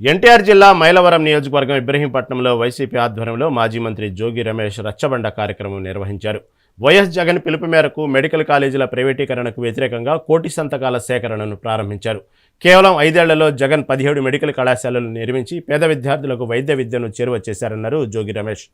ఎన్టీఆర్ జిల్లా మైలవరం నియోజకవర్గం ఇబ్రహీంపట్నంలో వైసీపీ ఆధ్వర్యంలో మాజీ మంత్రి జోగి రమేష్ రచ్చబండ కార్యక్రమం నిర్వహించారు. వైఎస్ జగన్ పిలుపు మేరకు మెడికల్ కాలేజీల ప్రైవేటీకరణకు వ్యతిరేకంగా కోటి సంతకాల సేకరణను ప్రారంభించారు. కేవలం ఐదేళ్ళలో జగన్ పదిహేడు మెడికల్ కళాశాలలు నిర్మించి పేద విద్యార్థులకు వైద్య విద్యను చేరువ చేశారన్నారు జోగి రమేష్.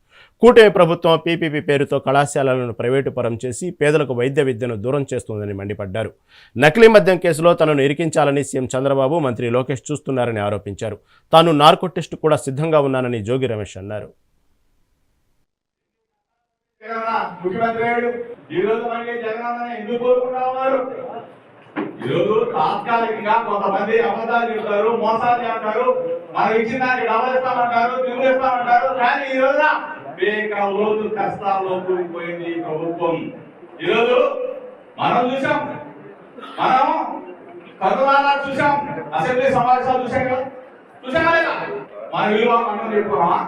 కూటమి ప్రభుత్వం పీపీపీ పేరుతో కళాశాలలను ప్రైవేటు పరం చేసి పేదలకు వైద్య విద్యను దూరం చేస్తోందని మండిపడ్డారు. నకిలీ మద్యం కేసులో తనను ఇరికించాలని సీఎం చంద్రబాబు మంత్రి లోకేష్ చూస్తున్నారని ఆరోపించారు. తాను నార్కో టెస్టు కూడా సిద్ధంగా ఉన్నానని జోగి రమేష్ అన్నారు. ముఖ్యమంత్రి అయ్యాడు ఈ రోజు మళ్ళీ జగనన్న ఎందుకు కోరుకుంటా ఉన్నారు ఈ తాత్కాలికంగా కొంతమంది అబద్ధాలు చెప్తారు మోసాలు చేస్తారు. మనం ఇచ్చిన దానికి డబ్బులు ఇస్తామంటారు తిరుగులు ఇస్తామంటారు. కానీ ఈ రోజున అనేక రోజు కష్టాల్లో కూలిపోయింది ప్రభుత్వం. ఈరోజు మనం చూసాం. మనం కరోనా చూసాం. అసెంబ్లీ సమావేశాలు చూసాం కదా. చూసాం కదా మన విలువ మనం చెప్పుకున్నామా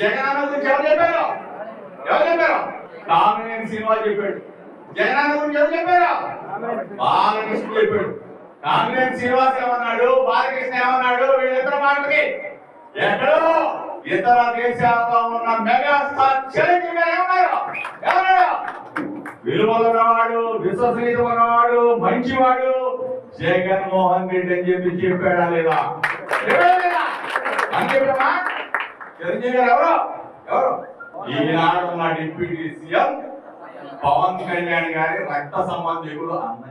జగన్ అన్న గురించి ఎవరు చెప్పారు ఎవరు చెప్పారు? కామినేని సినిమా చెప్పాడు. జగన్ గురించి ఎవరు చెప్పారా? బాలకృష్ణ చెప్పాడు. కామినేని శ్రీనివాస్ ఏమన్నాడు? బాలకృష్ణ ఏమన్నాడు? వీళ్ళిద్దరు మాటకి ఎక్కడో ఇతర దేశాల్లో ఉన్న మెగాస్టార్ చిరంజీవి గారు ఏమన్నారు? ఏమన్నాడు విలువలు ఉన్నవాడు విశ్వసనీయత ఉన్నవాడు మంచివాడు జగన్మోహన్ రెడ్డి అని చెప్పి చెప్పాడా లేదా? చెప్పాడా లేదా? అని చెప్పామా చిరంజీవి గారు ఎవరు? ఎవరు? ఈనాడు మా డిప్యూటీ సీఎం పవన్ కళ్యాణ్ గారి రక్త సంబంధికులు అన్న